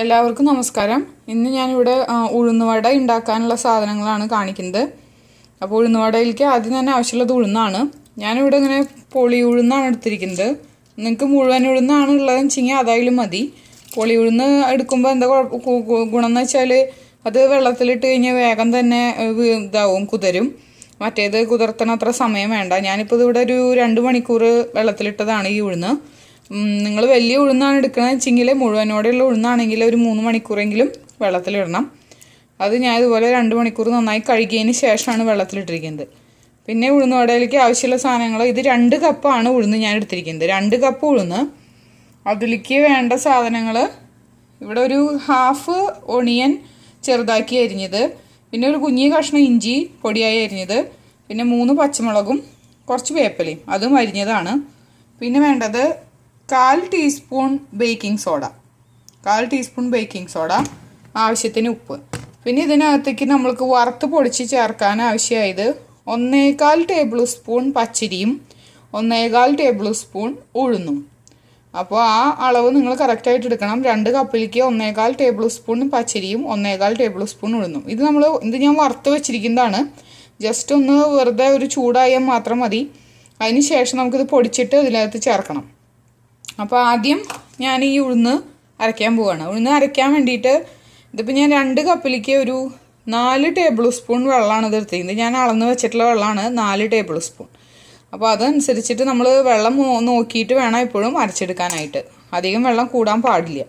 എല്ലാവർക്കും നമസ്കാരം. ഇന്ന് ഞാനിവിടെ ഉഴുന്നുവട ഉണ്ടാക്കാനുള്ള സാധനങ്ങളാണ് കാണിക്കുന്നത്. അപ്പോൾ ഉഴുന്നുവടയിലേക്ക് ആദ്യം തന്നെ ആവശ്യമുള്ളത് ഉഴുന്നാണ്. ഞാനിവിടെ ഇങ്ങനെ പൊളി ഉഴുന്നാണ് എടുത്തിരിക്കുന്നത്. നിങ്ങൾക്ക് മുഴുവൻ ഉഴുന്നാണ് ഉള്ളതെന്ന് വെച്ചെങ്കിൽ അതായാലും മതി. പൊളി ഉഴുന്ന് എടുക്കുമ്പോൾ എന്താ ഗുണം എന്ന് വെച്ചാൽ അത് വെള്ളത്തിലിട്ട് കഴിഞ്ഞാൽ വേഗം തന്നെ ഇതാവും കുതിരും. മറ്റേത് കുതിർത്തണ അത്ര സമയം വേണ്ട. ഞാനിപ്പോൾ ഇവിടെ ഒരു രണ്ട് മണിക്കൂർ വെള്ളത്തിലിട്ടതാണ് ഈ ഉഴുന്ന്. നിങ്ങൾ വലിയ ഉഴുന്നാണ് എടുക്കണമെന്ന് വെച്ചെങ്കിൽ മുഴുവനോടെയുള്ള ഉഴുന്നാണെങ്കിൽ ഒരു മൂന്ന് മണിക്കൂറെങ്കിലും വെള്ളത്തിലിടണം. അത് ഞാൻ ഇതുപോലെ രണ്ട് മണിക്കൂർ നന്നായി കഴുകിയതിന് ശേഷമാണ് വെള്ളത്തിലിട്ടിരിക്കുന്നത്. പിന്നെ ഉഴുന്നുവടയിലേക്ക് ആവശ്യമുള്ള സാധനങ്ങൾ ഇത് രണ്ട് കപ്പാണ് ഉഴുന്ന് ഞാൻ എടുത്തിരിക്കുന്നത്. രണ്ട് കപ്പ് ഉഴുന്ന് അതിലേക്ക് വേണ്ട സാധനങ്ങൾ ഇവിടെ ഒരു ഹാഫ് ഒണിയൻ ചെറുതാക്കി അരിഞ്ഞത് പിന്നെ ഒരു കുഞ്ഞി കഷ്ണം ഇഞ്ചി പൊടിയായി അരിഞ്ഞത് പിന്നെ മൂന്ന് പച്ചമുളകും കുറച്ച് വേപ്പലയും അതും അരിഞ്ഞതാണ്. പിന്നെ വേണ്ടത് കാൽ ടീസ്പൂൺ ബേക്കിംഗ് സോഡ. കാൽ ടീസ്പൂൺ ബേക്കിംഗ് സോഡ ആവശ്യത്തിന് ഉപ്പ്. പിന്നെ ഇതിനകത്തേക്ക് നമ്മൾക്ക് വറുത്ത് പൊടിച്ച് ചേർക്കാൻ ആവശ്യമായത് ഒന്നേകാൽ ടേബിൾ സ്പൂൺ പച്ചരിയും ഒന്നേകാൽ ടേബിൾ സ്പൂൺ ഉഴുന്നും. അപ്പോൾ ആ അളവ് നിങ്ങൾ കറക്റ്റായിട്ട് എടുക്കണം. രണ്ട് കപ്പിലേക്ക് ഒന്നേകാൽ ടേബിൾ സ്പൂൺ പച്ചരിയും ഒന്നേകാൽ ടേബിൾ സ്പൂൺ ഉഴുന്നും. ഇത് നമ്മൾ ഇത് ഞാൻ വറുത്ത് വെച്ചിരിക്കുന്നതാണ്. ജസ്റ്റ് ഒന്ന് വെറുതെ ഒരു ചൂടായാൽ മാത്രം മതി. അതിന് ശേഷം നമുക്കിത് പൊടിച്ചിട്ട് ഇതിനകത്ത് ചേർക്കണം. അപ്പോൾ ആദ്യം ഞാൻ ഈ ഉഴുന്ന് അരയ്ക്കാൻ പോവാണ്. ഉഴുന്ന് അരയ്ക്കാൻ വേണ്ടിയിട്ട് ഇതിപ്പോൾ ഞാൻ രണ്ട് കപ്പിലേക്ക് ഒരു നാല് ടേബിൾ സ്പൂൺ വെള്ളമാണ് ഇത് ഞാൻ അളന്ന് വെച്ചിട്ടുള്ള വെള്ളമാണ് നാല് ടേബിൾ സ്പൂൺ അപ്പോൾ അതനുസരിച്ചിട്ട് നമ്മൾ വെള്ളം നോക്കിയിട്ട് വേണം എപ്പോഴും അരച്ചെടുക്കാനായിട്ട്. അധികം വെള്ളം കൂടാൻ പാടില്ല.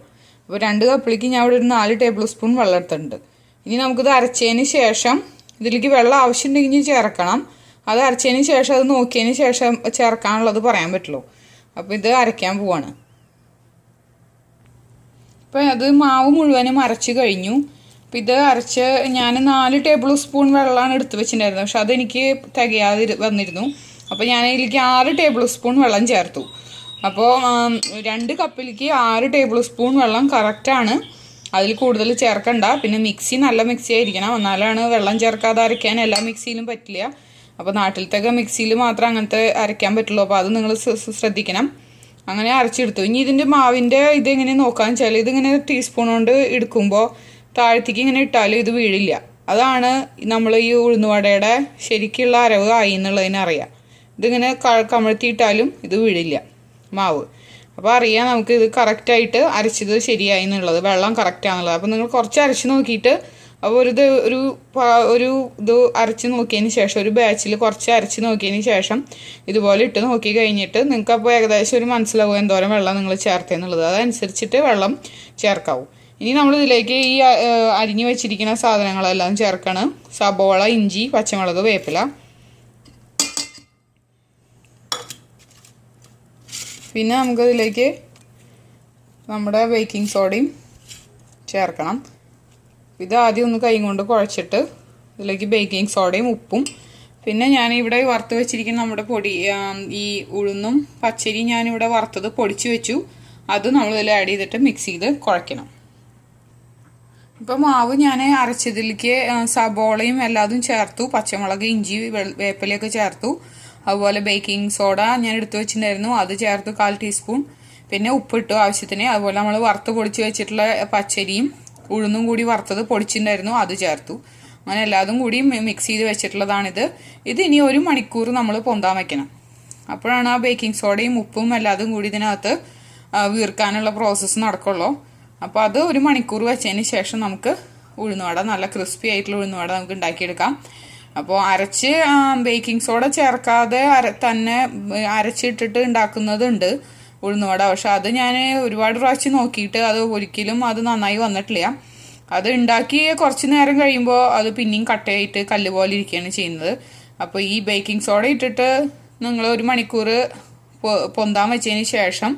അപ്പോൾ രണ്ട് കപ്പിലേക്ക് ഞാൻ ഇവിടെ ഒരു നാല് ടേബിൾ സ്പൂൺ വെള്ളം എടുത്തിട്ടുണ്ട്. ഇനി നമുക്കിത് അരച്ചതിന് ശേഷം ഇതിലേക്ക് വെള്ളം ആവശ്യമുണ്ടെങ്കിൽ ചേർക്കണം. അത് അരച്ചതിന് ശേഷം അത് നോക്കിയതിന് ശേഷം ചേർക്കാനുള്ളത് പറയാൻ പറ്റുള്ളൂ. അപ്പോൾ ഇത് അരയ്ക്കാൻ പോവാണ്. അപ്പോൾ അത് മാവ് മുഴുവനും അരച്ച് കഴിഞ്ഞു. അപ്പം ഇത് അരച്ച് ഞാൻ നാല് ടേബിൾ സ്പൂൺ വെള്ളമാണ് എടുത്ത് വെച്ചിട്ടുണ്ടായിരുന്നത്. പക്ഷെ അതെനിക്ക് തികയാതെ വന്നിരുന്നു. അപ്പോൾ ഞാൻ അതിലേക്ക് ആറ് ടേബിൾ സ്പൂൺ വെള്ളം ചേർത്തു. അപ്പോൾ രണ്ട് കപ്പിലേക്ക് ആറ് ടേബിൾ സ്പൂൺ വെള്ളം കറക്റ്റാണ് അതിൽ കൂടുതൽ ചേർക്കണ്ട. പിന്നെ മിക്സി നല്ല മിക്സി ആയിരിക്കണം. എന്നാലാണ് വെള്ളം ചേർക്കാതെ അരയ്ക്കാൻ എല്ലാ മിക്സിയിലും പറ്റില്ല. അപ്പോൾ നാട്ടിലത്തൊക്കെ മിക്സിയിൽ മാത്രം അങ്ങനത്തെ അരയ്ക്കാൻ പറ്റുള്ളൂ. അപ്പോൾ അത് നിങ്ങൾ ശ്രദ്ധിക്കണം. അങ്ങനെ അരച്ചെടുത്തു. ഇനി ഇതിന്റെ മാവിന്റെ ഇതെങ്ങനെ നോക്കാന്ന് വെച്ചാൽ ഇതിങ്ങനെ ടീസ്പൂൺ കൊണ്ട് എടുക്കുമ്പോൾ താഴത്തേക്ക് ഇങ്ങനെ ഇട്ടാലും ഇത് വീഴില്ല. അതാണ് നമ്മൾ ഈ ഉഴുന്നുവടയുടെ ശരിക്കുള്ള അരവ് ആയി എന്നുള്ളതിനറിയാം ഇതിങ്ങനെ കമഴ്ത്തിയിട്ടാലും ഇത് വീഴില്ല മാവ്. അപ്പോൾ അറിയാം നമുക്ക് ഇത് കറക്റ്റായിട്ട് അരച്ചത് ശരിയായി എന്നുള്ളത്. വെള്ളം കറക്റ്റാണെന്നുള്ളത് അപ്പോൾ നിങ്ങൾ കുറച്ച് അരച്ച് നോക്കിയിട്ട് അപ്പോൾ ഒരു ഒരു ഒരു ഇത് അരച്ച് നോക്കിയതിന് ശേഷം ഒരു ബാച്ചിൽ കുറച്ച് അരച്ച് നോക്കിയതിന് ശേഷം ഇതുപോലെ ഇട്ട് നോക്കി കഴിഞ്ഞിട്ട് നിങ്ങൾക്ക് അപ്പോൾ ഏകദേശം ഒരു മനസ്സിലാവും എന്തോരം വെള്ളം നിങ്ങൾ ചേർത്തെന്നുള്ളത്. അതനുസരിച്ചിട്ട് വെള്ളം ചേർക്കാവും. ഇനി നമ്മൾ ഇതിലേക്ക് ഈ അരിഞ്ഞു വെച്ചിരിക്കുന്ന സാധനങ്ങളെല്ലാം ചേർക്കണം. സബോള ഇഞ്ചി പച്ചമുളക് വേപ്പില. പിന്നെ നമുക്കതിലേക്ക് നമ്മുടെ ബേക്കിംഗ് സോഡയും ചേർക്കണം. ഇത് ആദ്യം ഒന്ന് കൈ കൊണ്ട് കുഴച്ചിട്ട് ഇതിലേക്ക് ബേക്കിംഗ് സോഡയും ഉപ്പും. പിന്നെ ഞാൻ ഇവിടെ വറുത്ത് വെച്ചിരിക്കുന്ന നമ്മുടെ പൊടി ഈ ഉഴുന്നും പച്ചരിയും ഞാനിവിടെ വറുത്തത് പൊടിച്ച് വെച്ചു. അത് നമ്മൾ ഇതിൽ ആഡ് ചെയ്തിട്ട് മിക്സ് ചെയ്ത് കുഴക്കണം ഇപ്പം മാവ് ഞാൻ അരച്ചതിലേക്ക് സബോളയും എല്ലാതും ചേർത്തു. പച്ചമുളക് ഇഞ്ചി വേപ്പിലയൊക്കെ ചേർത്തു. അതുപോലെ ബേക്കിംഗ് സോഡ ഞാൻ എടുത്തു വെച്ചിട്ടുണ്ടായിരുന്നു. അത് ചേർത്തു കാൽ ടീസ്പൂൺ പിന്നെ ഉപ്പിട്ടു ആവശ്യത്തിന്. അതുപോലെ നമ്മൾ വറുത്ത് പൊടിച്ച് വെച്ചിട്ടുള്ള പച്ചരിയും ഉഴുന്നും കൂടി വറുത്തത് പൊടിച്ചിട്ടുണ്ടായിരുന്നു അത് ചേർത്തു. അങ്ങനെ എല്ലാതും കൂടി മിക്സ് ചെയ്ത് വെച്ചിട്ടുള്ളതാണിത്. ഇത് ഇനി ഒരു മണിക്കൂർ നമ്മൾ പൊന്താൻ വെക്കണം. അപ്പോഴാണ് ആ ബേക്കിംഗ് സോഡയും ഉപ്പും എല്ലാതും കൂടി ഇതിനകത്ത് വീർക്കാനുള്ള പ്രോസസ്സ് നടക്കുള്ളൂ. അപ്പോൾ അത് ഒരു മണിക്കൂർ വെച്ചതിന് ശേഷം നമുക്ക് ഉഴുന്നുവട നല്ല ക്രിസ്പി ആയിട്ടുള്ള ഉഴുന്നുവട നമുക്ക് ഉണ്ടാക്കിയെടുക്കാം. അപ്പോൾ അരച്ച് ബേക്കിംഗ് സോഡ ചേർക്കാതെ അര തന്നെ അരച്ചിട്ടിട്ട് ഉണ്ടാക്കുന്നതുണ്ട്. ഉഴുന്നുവട. പക്ഷെ അത് ഞാൻ ഒരുപാട് പ്രാവശ്യം നോക്കിയിട്ട് അത് ഒരിക്കലും അത് നന്നായി വന്നിട്ടില്ല. അത് ഉണ്ടാക്കി കുറച്ച് നേരം കഴിയുമ്പോൾ അത് പിന്നെയും കട്ടയായിട്ട് കല്ല് പോലെ ഇരിക്കുകയാണ് ചെയ്യുന്നത്. അപ്പോൾ ഈ ബേക്കിംഗ് സോഡ ഇട്ടിട്ട് നിങ്ങൾ ഒരു മണിക്കൂർ പൊന്താൻ വെച്ചതിന് ശേഷം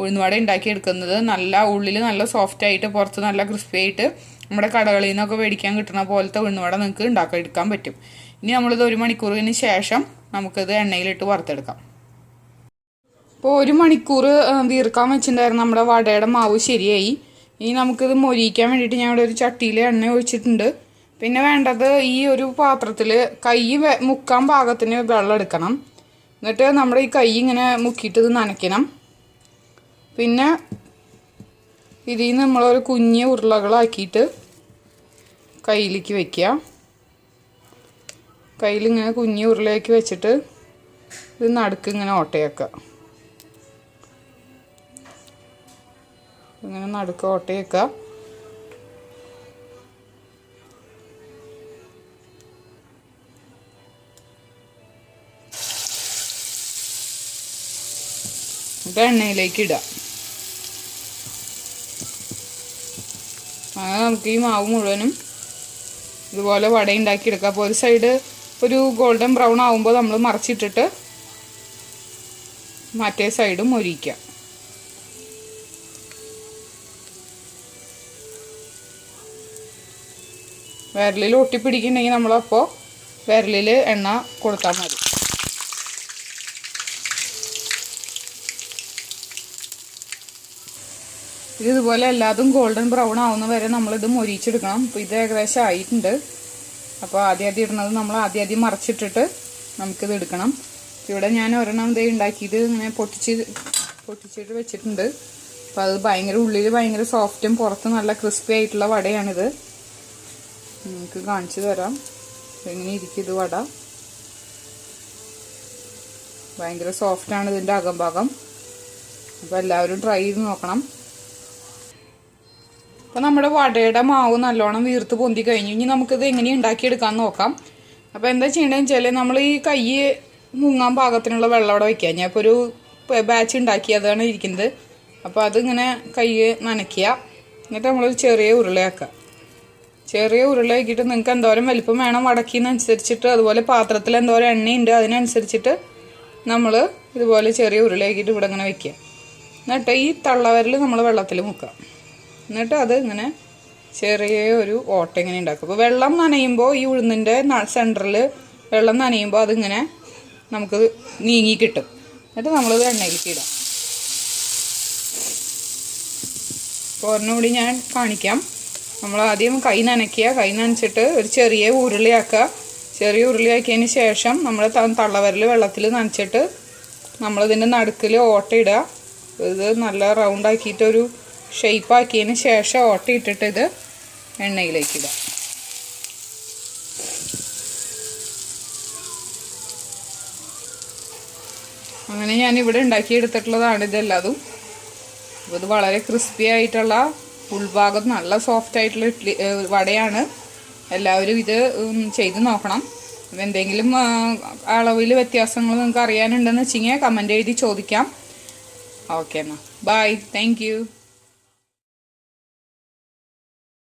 ഉഴുന്നുവട ഉണ്ടാക്കിയെടുക്കുന്നത് നല്ല ഉള്ളിൽ നല്ല സോഫ്റ്റ് ആയിട്ട് പുറത്ത് നല്ല ക്രിസ്പി ആയിട്ട് നമ്മുടെ കടകളിൽ നിന്നൊക്കെ മേടിക്കാൻ കിട്ടുന്ന പോലത്തെ ഉഴുന്നുവട നിങ്ങൾക്ക് ഉണ്ടാക്കി എടുക്കാൻ പറ്റും. ഇനി നമ്മളിത് ഒരു മണിക്കൂറിന് ശേഷം നമുക്കിത് എണ്ണയിലിട്ട് വറുത്തെടുക്കാം. ഇപ്പോൾ ഒരു മണിക്കൂർ വീർക്കാൻ വെച്ചിട്ടുണ്ടായിരുന്നു നമ്മുടെ വടയുടെ മാവ് ശരിയായി. ഇനി നമുക്കിത് മൊരിക്കാൻ വേണ്ടിയിട്ട് ഞാൻ ഇവിടെ ഒരു ചട്ടിയിൽ എണ്ണ ഒഴിച്ചിട്ടുണ്ട്. പിന്നെ വേണ്ടത് ഈ ഒരു പാത്രത്തിൽ കൈ മുക്കാൻ പാകത്തിന് വെള്ളം എടുക്കണം. എന്നിട്ട് നമ്മുടെ ഈ കൈ ഇങ്ങനെ മുക്കിയിട്ട് ഇത് നനയ്ക്കണം. പിന്നെ ഇതിൽ നിന്ന് നമ്മളൊരു കുഞ്ഞ് ഉരുളകളാക്കിയിട്ട് കയ്യിലേക്ക് വയ്ക്കുക കയ്യിലിങ്ങനെ കുഞ്ഞ് ഉരുളയാക്കി വെച്ചിട്ട് ഇത് നടുക്ക് ഇങ്ങനെ ഓട്ടയാക്കുക. ഇങ്ങനെ നടുക്ക് ഓട്ടയാക്കുക ഇത് എണ്ണയിലേക്ക് ഇടാം. അങ്ങനെ നമുക്ക് ഈ മാവ് മുഴുവനും ഇതുപോലെ വട ഉണ്ടാക്കി എടുക്കാം. അപ്പോൾ ഒരു സൈഡ് ഒരു ഗോൾഡൻ ബ്രൗൺ ആകുമ്പോൾ നമ്മൾ മറിച്ചിട്ടിട്ട് മറ്റേ സൈഡും മൊരിക്കുക വിരലിൽ ഒട്ടിപ്പിടിക്കുന്നുണ്ടെങ്കിൽ നമ്മളപ്പോൾ വിരലിൽ എണ്ണ കൊടുത്താൽ മതി. ഇത് ഇതുപോലെ എല്ലാതും ഗോൾഡൻ ബ്രൗൺ ആവുന്ന വരെ നമ്മളിത് മൊരിച്ചെടുക്കണം. അപ്പോൾ ഇത് ഏകദേശം ആയിട്ടുണ്ട്. അപ്പോൾ ആദ്യം ആദ്യം ഇടുന്നത് നമ്മൾ ആദ്യം ആദ്യം മറച്ചിട്ടിട്ട് നമുക്കിത് എടുക്കണം. ഇവിടെ ഞാൻ ഒരെണ്ണം ഇത് ഉണ്ടാക്കിയത് ഇങ്ങനെ പൊട്ടിച്ച് പൊട്ടിച്ചിട്ട് വെച്ചിട്ടുണ്ട്. അപ്പോൾ അത് ഭയങ്കര ഉള്ളിൽ ഭയങ്കര സോഫ്റ്റും പുറത്ത് നല്ല ക്രിസ്പി ആയിട്ടുള്ള വടയാണിത്. നിങ്ങൾക്ക് കാണിച്ചു തരാം. എങ്ങനെ ഇരിക്കും ഇത് വട. ഭയങ്കര സോഫ്റ്റാണ് ഇതിന്റെ അകംഭാഗം. അപ്പോൾ എല്ലാവരും ട്രൈ ചെയ്ത് നോക്കണം. അപ്പോൾ നമ്മുടെ വടയുടെ മാവ് നല്ലോണം വീർത്ത് പൊന്തി കഴിഞ്ഞു. ഇനി നമുക്കിത് എങ്ങനെ ഉണ്ടാക്കിയെടുക്കാൻ നോക്കാം. അപ്പോൾ എന്താ ചെയ്യേണ്ടതെന്ന് വെച്ചാൽ നമ്മൾ ഈ കൈ മുങ്ങാൻ പാകത്തിനുള്ള വെള്ളം അവിടെ വയ്ക്കുക ഞാൻ ഇപ്പോൾ ഒരു ബാച്ച് ഉണ്ടാക്കി അതാണ് ഇരിക്കുന്നത്. അപ്പോൾ അതിങ്ങനെ കൈ നനയ്ക്കുക. എന്നിട്ട് നമ്മളൊരു ചെറിയ ഉരുളയാക്കുക. ചെറിയ ഉരുളയാക്കിയിട്ട് നിങ്ങൾക്ക് എന്തോരം വലിപ്പം വേണം വടക്കിന്നനുസരിച്ചിട്ട് അതുപോലെ പാത്രത്തിൽ എന്തോരം എണ്ണയുണ്ട് അതിനനുസരിച്ചിട്ട് നമ്മൾ ഇതുപോലെ ചെറിയ ഉരുളയാക്കിയിട്ട് ഇവിടെ ഇങ്ങനെ വെക്കുക. എന്നിട്ട് ഈ തള്ളവരൽ നമ്മൾ വെള്ളത്തിൽ മുക്കുക. എന്നിട്ട് അത് ഇങ്ങനെ ചെറിയ ഒരു ഓട്ട ഇങ്ങനെ ഉണ്ടാക്കും. അപ്പോൾ വെള്ളം നനയുമ്പോൾ ഈ ഉഴുന്നിന്റെ സെന്ററിൽ വെള്ളം നനയുമ്പോൾ അതിങ്ങനെ നമുക്ക് നീങ്ങി കിട്ടും. എന്നിട്ട് നമ്മളിത് എണ്ണയിലേക്ക് ഇടാം. ഒരെണ്ണം കൂടി ഞാൻ കാണിക്കാം. നമ്മൾ ആദ്യം കൈ നനയ്ക്കുക. കൈ നനച്ചിട്ട് ഒരു ചെറിയ ഉരുളിയാക്കുക. ചെറിയ ഉരുളിയാക്കിയതിന് ശേഷം നമ്മൾ തള്ളവരൽ വെള്ളത്തിൽ നനച്ചിട്ട് നമ്മളിതിന്റെ നടുക്കിൽ ഓട്ട ഇടുക ഇത് നല്ല റൗണ്ട് ആക്കിയിട്ടൊരു ഷേപ്പ് ആക്കിയതിന് ശേഷം ഓട്ട ഇട്ടിട്ട് ഇത് എണ്ണയിലേക്ക് ഇടുക. അങ്ങനെ ഞാൻ ഇവിടെ ഉണ്ടാക്കിയെടുത്തിട്ടുള്ളതാണ് ഇതെല്ലാതും. ഇത് വളരെ ക്രിസ്പി ആയിട്ടുള്ള ഉൾഭാഗം നല്ല സോഫ്റ്റ് ആയിട്ടുള്ള ഇഡ്ഡലി വടയാണ്. എല്ലാവരും ഇത് ചെയ്ത് നോക്കണം. എന്തെങ്കിലും അളവിൽ വ്യത്യാസങ്ങൾ നിങ്ങൾക്ക് അറിയാനുണ്ടെന്ന് വെച്ച് കഴിഞ്ഞാൽ കമന്റ് എഴുതി ചോദിക്കാം. ഓക്കെ എന്നാൽ ബൈ താങ്ക്